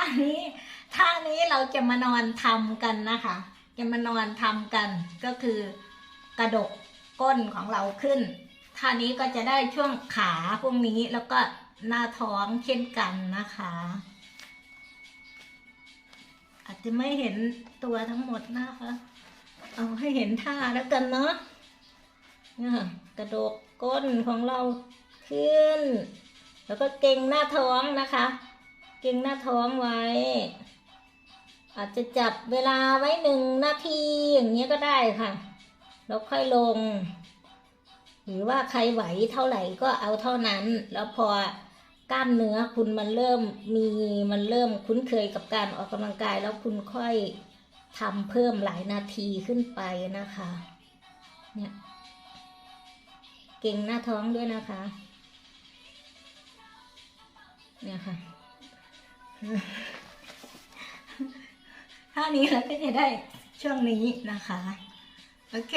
านี้ท่านี้เราจะมานอนทำกันนะคะ จะมานอนทำกันก็คือกระดกก้นของเราขึ้นท่านี้ก็จะได้ช่วงขาพวกนี้แล้วก็หน้าท้องเช่นกันนะคะ อาจจะไม่เห็นตัวทั้งหมดนะคะ เอาให้เห็นท่าแล้วกันเนาะกระดกก้นของเราขึ้น แล้วก็เก่งหน้าท้องนะคะ เก่งหน้าท้องไว้ อาจจะจับเวลาไว้หนึ่งนาทีอย่างเงี้ยก็ได้ค่ะแล้วค่อยลง หรือว่าใครไหวเท่าไหร่ก็เอาเท่านั้น แล้วพอกล้ามเนื้อคุณมันเริ่มมีมันเริ่มคุ้นเคยกับการออกกำลังกาย แล้วคุณค่อยทำเพิ่มหลายนาทีขึ้นไปนะคะ เนี่ยเก่งหน้าท้องด้วยนะคะ เนี่ยค่ะ ท่านี้เราก็จะได้ช่วงนี้นะคะ โอเค